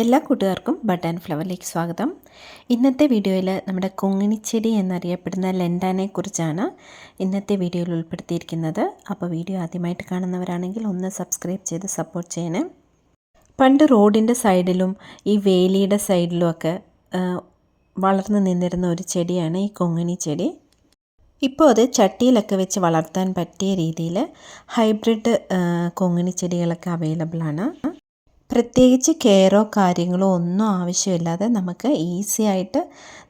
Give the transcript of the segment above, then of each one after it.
എല്ലാ കൂട്ടുകാർക്കും ബട്ടൺ ഫ്ലവറിലേക്ക് സ്വാഗതം. ഇന്നത്തെ വീഡിയോയിൽ നമ്മുടെ കൊങ്ങിണിച്ചെടി എന്നറിയപ്പെടുന്ന ലെൻഡാനെ കുറിച്ചാണ് ഇന്നത്തെ വീഡിയോയിൽ ഉൾപ്പെടുത്തിയിരിക്കുന്നത്. അപ്പോൾ വീഡിയോ ആദ്യമായിട്ട് കാണുന്നവരാണെങ്കിൽ ഒന്ന് സബ്സ്ക്രൈബ് ചെയ്ത് സപ്പോർട്ട് ചെയ്യണേ. പണ്ട് റോഡിന്റെ സൈഡിലും ഈ വേലിയുടെ സൈഡിലുമൊക്കെ വളർന്നു നിന്നിരുന്ന ഒരു ചെടിയാണ് ഈ കൊങ്ങിണി ചെടി ഇപ്പോൾ അത് ചട്ടിയിലൊക്കെ വെച്ച് വളർത്താൻ പറ്റിയ രീതിയിൽ ഹൈബ്രിഡ് കൊങ്ങിണി ചെടികളൊക്കെ അവൈലബിൾ ആണ് പ്രത്യേകിച്ച് കെയറോ കാര്യങ്ങളോ ഒന്നും ആവശ്യമില്ലാതെ നമുക്ക് ഈസി ആയിട്ട്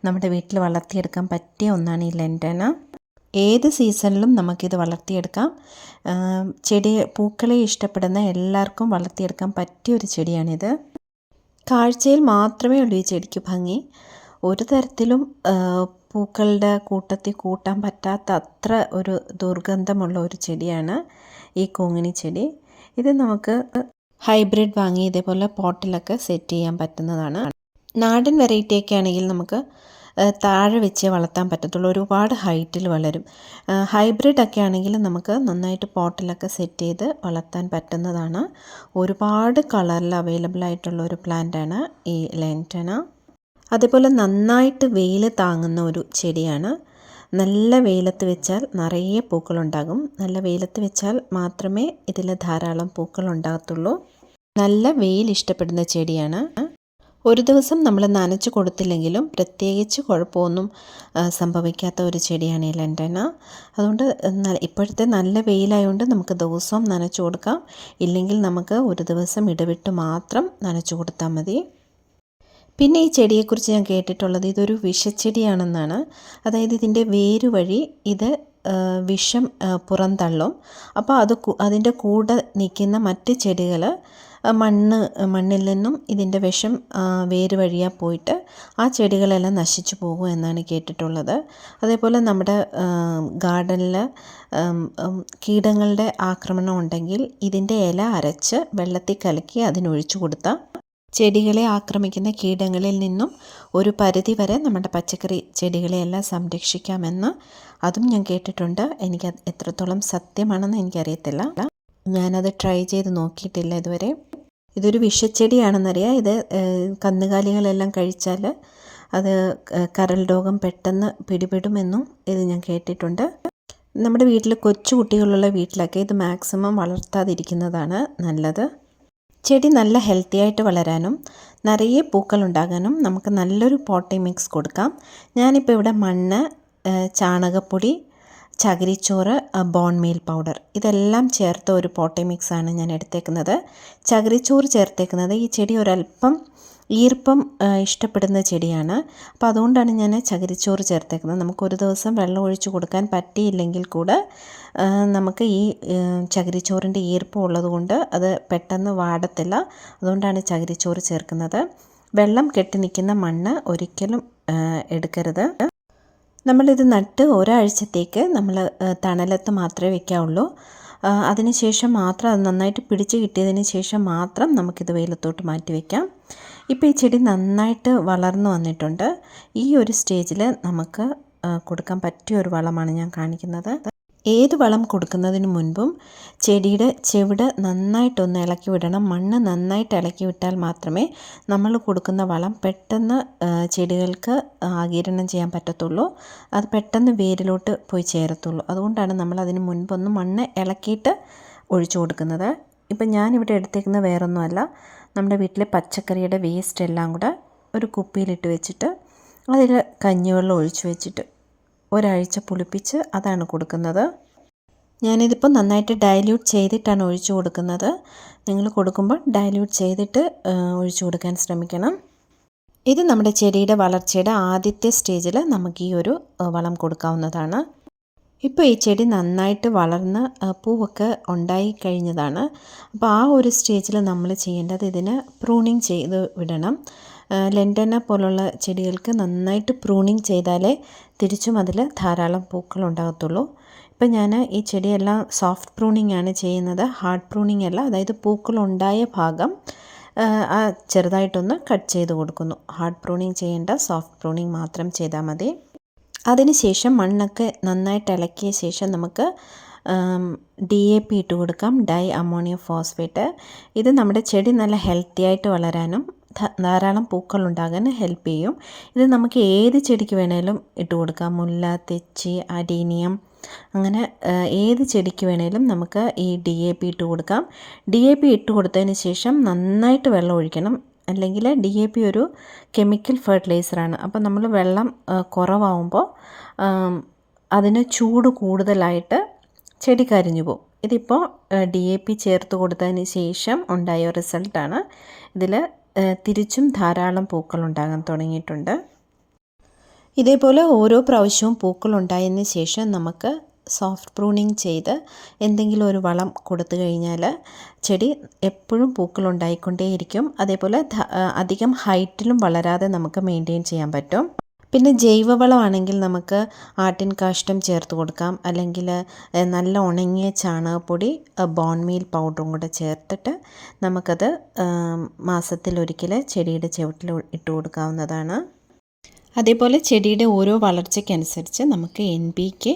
നമ്മുടെ വീട്ടിൽ വളർത്തിയെടുക്കാൻ പറ്റിയ ഒന്നാണ് ഈ ലെൻഡന ഏത് സീസണിലും നമുക്കിത് വളർത്തിയെടുക്കാം. ചെടി പൂക്കളെ ഇഷ്ടപ്പെടുന്ന എല്ലാവർക്കും വളർത്തിയെടുക്കാൻ പറ്റിയ ഒരു ചെടിയാണിത്. കാഴ്ചയിൽ മാത്രമേ ഉള്ളൂ ഈ ചെടിക്ക് ഭംഗി. ഒരു തരത്തിലും പൂക്കളുടെ കൂട്ടത്തിൽ കൂട്ടാൻ പറ്റാത്ത അത്ര ഒരു ദുർഗന്ധമുള്ള ഒരു ചെടിയാണ് ഈ കൊങ്ങിണി ചെടി. ഇത് നമുക്ക് ഹൈബ്രിഡ് വാങ്ങി ഇതേപോലെ പോട്ടിലൊക്കെ സെറ്റ് ചെയ്യാൻ പറ്റുന്നതാണ്. നാടൻ വെറൈറ്റി ഒക്കെ ആണെങ്കിൽ നമുക്ക് താഴെ വെച്ച് വളർത്താൻ പറ്റത്തുള്ളൂ. ഒരുപാട് ഹൈറ്റിൽ വളരും. ഹൈബ്രിഡ് ഒക്കെ ആണെങ്കിൽ നമുക്ക് നന്നായിട്ട് പോട്ടിലൊക്കെ സെറ്റ് ചെയ്ത് വളർത്താൻ പറ്റുന്നതാണ്. ഒരുപാട് കളറിൽ അവൈലബിൾ ആയിട്ടുള്ള ഒരു പ്ലാന്റാണ് ഈ ലെന്റന അതേപോലെ നന്നായിട്ട് വെയിൽ താങ്ങുന്ന ഒരു ചെടിയാണ്. നല്ല വെയിലത്ത് വെച്ചാൽ നിറയെ പൂക്കളുണ്ടാകും. നല്ല വെയിലത്ത് വെച്ചാൽ മാത്രമേ ഇതിൽ ധാരാളം പൂക്കൾ ഉണ്ടാകത്തുള്ളൂ. നല്ല വെയിൽ ഇഷ്ടപ്പെടുന്ന ചെടിയാണ്. ഒരു ദിവസം നമ്മൾ നനച്ച് കൊടുത്തില്ലെങ്കിലും പ്രത്യേകിച്ച് കുഴപ്പമൊന്നും സംഭവിക്കാത്ത ഒരു ചെടിയാണ് ഈ ലണ്ടന അതുകൊണ്ട് ഇപ്പോഴത്തെ നല്ല വെയിലായതുകൊണ്ട് നമുക്ക് ദിവസവും നനച്ചു കൊടുക്കാം. ഇല്ലെങ്കിൽ നമുക്ക് ഒരു ദിവസം ഇടവിട്ട് മാത്രം നനച്ചു കൊടുത്താൽ മതി. പിന്നെ ഈ ചെടിയെക്കുറിച്ച് ഞാൻ കേട്ടിട്ടുള്ളത് ഇതൊരു വിഷച്ചെടിയാണെന്നാണ്. അതായത് ഇതിന്റെ വേര് വഴി ഇത് വിഷം പുറന്തള്ളും അപ്പോൾ അത് അതിന്റെ കൂടെ നിൽക്കുന്ന മറ്റ് ചെടികൾ മണ്ണ് മണ്ണിൽ നിന്നും ഇതിന്റെ വിഷം വേര് വഴിയാ പോയിട്ട് ആ ചെടികളെല്ലാം നശിച്ചു പോകും എന്നാണ് കേട്ടിട്ടുള്ളത്. അതേപോലെ നമ്മുടെ ഗാർഡനിൽ കീടങ്ങളുടെ ആക്രമണം ഉണ്ടെങ്കിൽ ഇതിന്റെ ഇല അരച്ച് വെള്ളത്തിൽ കലക്കി അതിനൊഴിച്ചു കൊടുത്താൽ ചെടികളെ ആക്രമിക്കുന്ന കീടങ്ങളിൽ നിന്നും ഒരു പരിധി വരെ നമ്മുടെ പച്ചക്കറി ചെടികളെയെല്ലാം സംരക്ഷിക്കാമെന്ന് അതും ഞാൻ കേട്ടിട്ടുണ്ട്. എനിക്ക് എത്രത്തോളം സത്യമാണെന്ന് എനിക്കറിയത്തില്ല. ഞാനത് ട്രൈ ചെയ്ത് നോക്കിയിട്ടില്ല ഇതുവരെ. ഇതൊരു വിഷച്ചെടിയാണെന്നറിയാം. ഇത് കന്നുകാലികളെല്ലാം കഴിച്ചാൽ അത് കരൾ രോഗം പെട്ടെന്ന് പിടിപെടുമെന്നും ഇത് ഞാൻ കേട്ടിട്ടുണ്ട്. നമ്മുടെ വീട്ടിൽ കൊച്ചു കുട്ടികളുള്ള വീട്ടിലൊക്കെ ഇത് മാക്സിമം വളർത്താതിരിക്കുന്നതാണ് നല്ലത്. ചെടി നല്ല ഹെൽത്തി ആയിട്ട് വളരാനും നിറയെ പൂക്കൾ ഉണ്ടാകാനും നമുക്ക് നല്ലൊരു പോട്ടി മിക്സ് കൊടുക്കാം. ഞാനിപ്പോൾ ഇവിടെ മണ്ണ് ചാണകപ്പൊടി ചകിരിച്ചോറ് ബോൺ മീൽ പൗഡർ ഇതെല്ലാം ചേർത്ത ഒരു പോട്ടി മിക്സാണ് ഞാൻ എടുത്തേക്കുന്നത്. ചകിരിച്ചോറ് ചേർത്തേക്കുന്നത് ഈ ചെടി ഒരല്പം ഈർപ്പം ഇഷ്ടപ്പെടുന്ന ചെടിയാണ്. അപ്പോൾ അതുകൊണ്ടാണ് ഞാൻ ചകിരിച്ചോറ് ചേർത്തേക്കുന്നത്. നമുക്കൊരു ദിവസം വെള്ളം ഒഴിച്ചു കൊടുക്കാൻ പറ്റിയില്ലെങ്കിൽ കൂടെ നമുക്ക് ഈ ചകിരിച്ചോറിന്റെ ഈർപ്പം ഉള്ളതുകൊണ്ട് അത് പെട്ടെന്ന് വാടത്തില്ല. അതുകൊണ്ടാണ് ചകിരിച്ചോറ് ചേർക്കുന്നത്. വെള്ളം കെട്ടി നിൽക്കുന്ന മണ്ണ് ഒരിക്കലും എടുക്കരുത്. നമ്മളിത് നട്ട് ഒരാഴ്ചത്തേക്ക് നമ്മൾ തണലത്ത് മാത്രമേ വെക്കാവുള്ളൂ. അതിനുശേഷം മാത്രം അത് നന്നായിട്ട് പിടിച്ച് കിട്ടിയതിന് ശേഷം മാത്രം നമുക്കിത് വെയിലത്തോട്ട് മാറ്റി വയ്ക്കാം ഇപ്പോൾ ഈ ചെടി നന്നായിട്ട് വളർന്നു വന്നിട്ടുണ്ട്. ഈ ഒരു സ്റ്റേജിൽ നമുക്ക് കൊടുക്കാൻ പറ്റിയ ഒരു വളമാണ് ഞാൻ കാണിക്കുന്നത്. ഏത് വളം കൊടുക്കുന്നതിന് മുൻപും ചെടിയുടെ ചെവിട് നന്നായിട്ടൊന്ന് ഇളക്കി വിടണം. മണ്ണ് നന്നായിട്ട് ഇളക്കി വിട്ടാൽ മാത്രമേ നമ്മൾ കൊടുക്കുന്ന വളം പെട്ടെന്ന് ചെടികൾക്ക് ആകിരണം ചെയ്യാൻ പറ്റത്തുള്ളൂ. അത് പെട്ടെന്ന് വേരിലോട്ട് പോയി ചേരത്തുള്ളൂ. അതുകൊണ്ടാണ് നമ്മൾ അതിന് മുൻപൊന്ന് മണ്ണ് ഇളക്കിയിട്ട് ഒഴിച്ചു കൊടുക്കുന്നത്. ഇപ്പം ഞാനിവിടെ എടുത്തേക്കുന്ന വേറൊന്നുമല്ല. നമ്മുടെ വീട്ടിലെ പച്ചക്കറിയുടെ വേസ്റ്റ് എല്ലാം കൂടെ ഒരു കുപ്പിയിലിട്ട് വെച്ചിട്ട് അതിൽ കഞ്ഞിവെള്ളം ഒഴിച്ചു വെച്ചിട്ട് ഒരാഴ്ച പുളിപ്പിച്ച് അതാണ് കൊടുക്കുന്നത്. ഞാനിതിപ്പോൾ നന്നായിട്ട് ഡയല്യൂട്ട് ചെയ്തിട്ടാണ് ഒഴിച്ചു കൊടുക്കുന്നത്. നിങ്ങൾ കൊടുക്കുമ്പോൾ ഡയല്യൂട്ട് ചെയ്തിട്ട് ഒഴിച്ചു കൊടുക്കാൻ ശ്രമിക്കണം. ഇത് നമ്മുടെ ചെടിയുടെ വളർച്ചയുടെ ആദ്യത്തെ സ്റ്റേജിൽ നമുക്ക് ഈ ഒരു വളം കൊടുക്കാവുന്നതാണ്. ഇപ്പോൾ ഈ ചെടി നന്നായിട്ട് വളർന്ന് പൂവൊക്കെ ഉണ്ടായി കഴിഞ്ഞതാണ്. അപ്പോൾ ആ ഒരു സ്റ്റേജിൽ നമ്മൾ ചെയ്യേണ്ടത് ഇതിന് പ്രൂണിങ് ചെയ്ത് വിടണം. ലെൻഡന പോലുള്ള ചെടികൾക്ക് നന്നായിട്ട് പ്രൂണിങ് ചെയ്താലേ തിരിച്ചും അതിൽ ധാരാളം പൂക്കൾ ഉണ്ടാകത്തുള്ളൂ. ഇപ്പം ഞാൻ ഈ ചെടിയെല്ലാം സോഫ്റ്റ് പ്രൂണിങ് ആണ് ചെയ്യുന്നത്. ഹാർഡ് പ്രൂണിങ് അല്ല അതായത് പൂക്കളുണ്ടായ ഭാഗം ചെറുതായിട്ടൊന്ന് കട്ട് ചെയ്ത് കൊടുക്കുന്നു. ഹാർഡ് പ്രൂണിങ് ചെയ്യേണ്ട സോഫ്റ്റ് പ്രൂണിങ് മാത്രം ചെയ്താൽ മതി. അതിനുശേഷം മണ്ണൊക്കെ നന്നായിട്ട് ഇളക്കിയ ശേഷം നമുക്ക് ഡി എ പി ഇട്ട് കൊടുക്കാം. Di ammonium phosphate. ഇത് നമ്മുടെ ചെടി നല്ല ഹെൽത്തി ആയിട്ട് വളരാനും ധാരാളം പൂക്കൾ ഉണ്ടാകാൻ ഹെൽപ്പ് ചെയ്യും. ഇത് നമുക്ക് ഏത് ചെടിക്ക് വേണേലും ഇട്ട് കൊടുക്കാം. മുല്ല തെച്ചി അഡീനിയം അങ്ങനെ ഏത് ചെടിക്ക് വേണേലും നമുക്ക് ഈ ഡി എ പി ഇട്ട് കൊടുക്കാം. ഡി എ പി ഇട്ട് കൊടുത്തതിന് ശേഷം നന്നായിട്ട് വെള്ളം ഒഴിക്കണം. അല്ലെങ്കിൽ ഡി എ പി ഒരു കെമിക്കൽ ഫെർട്ടിലൈസറാണ് അപ്പോൾ നമ്മൾ വെള്ളം കുറവാകുമ്പോൾ അതിന് ചൂട് കൂടുതലായിട്ട് ചെടി കരിഞ്ഞു പോകും. ഇതിപ്പോൾ ഡി എ പി ചേർത്ത് കൊടുത്തതിന് ശേഷം ഉണ്ടായ റിസൾട്ടാണ് ഇതിൽ തിരിച്ചും ധാരാളം പൂക്കൾ ഉണ്ടാകാൻ തുടങ്ങിയിട്ടുണ്ട്. ഇതേപോലെ ഓരോ പ്രാവശ്യവും പൂക്കൾ ഉണ്ടായതിന് ശേഷം നമുക്ക് സോഫ്റ്റ് പ്രൂണിങ് ചെയ്ത് എന്തെങ്കിലും ഒരു വളം കൊടുത്തു കഴിഞ്ഞാൽ ചെടി എപ്പോഴും പൂക്കൾ ഉണ്ടായിക്കൊണ്ടേയിരിക്കും. അതേപോലെ അധികം ഹൈറ്റിലും വളരാതെ നമുക്ക് മെയിന്റെയിൻ ചെയ്യാൻ പറ്റും. പിന്നെ ജൈവവളമാണെങ്കിൽ നമുക്ക് ആട്ടിൻ കാഷ്ടം ചേർത്ത് കൊടുക്കാം. അല്ലെങ്കിൽ നല്ല ഉണങ്ങിയ ചാണകപ്പൊടി ബോൺമീൽ പൗഡറും കൂടെ ചേർത്തിട്ട് നമുക്കത് മാസത്തിലൊരിക്കൽ ചെടിയുടെ ചുവട്ടിൽ ഇട്ട് കൊടുക്കാവുന്നതാണ്. അതേപോലെ ചെടിയുടെ ഓരോ വളർച്ചയ്ക്കനുസരിച്ച് നമുക്ക് എൻ പി കെ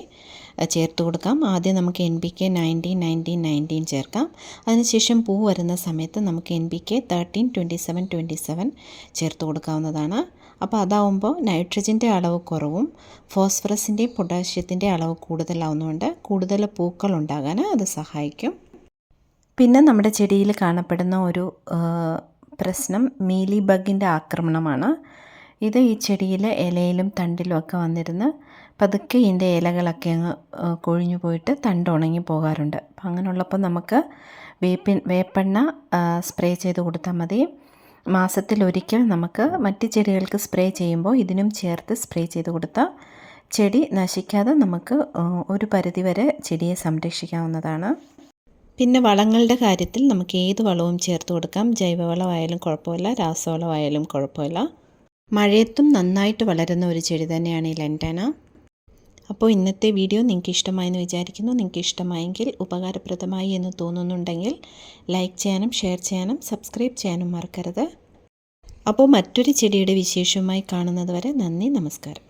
ചേർത്ത് കൊടുക്കാം. ആദ്യം നമുക്ക് N P K nineteen nineteen nineteen ചേർക്കാം. അതിനുശേഷം പൂ വരുന്ന സമയത്ത് നമുക്ക് N P K thirteen twenty seven twenty seven ചേർത്ത് കൊടുക്കാവുന്നതാണ്. അപ്പോൾ അതാവുമ്പോൾ നൈട്രജന്റെ അളവ് കുറവും ഫോസ്ഫറസിന്റെയും പൊട്ടാഷ്യത്തിന്റെ അളവ് കൂടുതലാവുന്നതുകൊണ്ട് കൂടുതൽ പൂക്കൾ ഉണ്ടാകാൻ അത് സഹായിക്കും. പിന്നെ നമ്മുടെ ചെടിയിൽ കാണപ്പെടുന്ന ഒരു പ്രശ്നം മീലി ബഗിന്റെ ആക്രമണമാണ്. ഇത് ഈ ചെടിയിലെ ഇലയിലും തണ്ടിലും ഒക്കെ വന്നിരുന്ന് പതുക്കെ ഇതിന്റെ ഇലകളൊക്കെ അങ്ങ് കൊഴിഞ്ഞു പോയിട്ട് തണ്ട് ഉണങ്ങി പോകാറുണ്ട്. അപ്പം അങ്ങനെയുള്ളപ്പോൾ നമുക്ക് വേപ്പിൻ വേപ്പെണ്ണ സ്പ്രേ ചെയ്ത് കൊടുത്താൽ മതി. മാസത്തിലൊരിക്കൽ നമുക്ക് മറ്റ് ചെടികൾക്ക് സ്പ്രേ ചെയ്യുമ്പോൾ ഇതിനും ചേർത്ത് സ്പ്രേ ചെയ്ത് കൊടുത്താൽ ചെടി നശിക്കാതെ നമുക്ക് ഒരു പരിധിവരെ ചെടിയെ സംരക്ഷിക്കാവുന്നതാണ്. പിന്നെ വളങ്ങളുടെ കാര്യത്തിൽ നമുക്ക് ഏത് വളവും ചേർത്ത് കൊടുക്കാം? ജൈവവളമായാലും കുഴപ്പമില്ല രാസവളമായാലും കുഴപ്പമില്ല. മഴയത്തും നന്നായിട്ട് വളരുന്ന ഒരു ചെടി തന്നെയാണ് ഈ ലെന്റാന അപ്പോൾ ഇന്നത്തെ വീഡിയോ നിങ്ങൾക്ക് ഇഷ്ടമായെന്ന് വിചാരിക്കുന്നു. നിങ്ങൾക്ക് ഇഷ്ടമായെങ്കിൽ ഉപകാരപ്രദമായി എന്ന് തോന്നുന്നുണ്ടെങ്കിൽ ലൈക്ക് ചെയ്യാനും ഷെയർ ചെയ്യാനും സബ്സ്ക്രൈബ് ചെയ്യാനും മറക്കരുത്. അപ്പോൾ മറ്റൊരു ചെടിയുടെ വിശേഷവുമായി കാണുന്നത് വരെ നന്ദി നമസ്കാരം.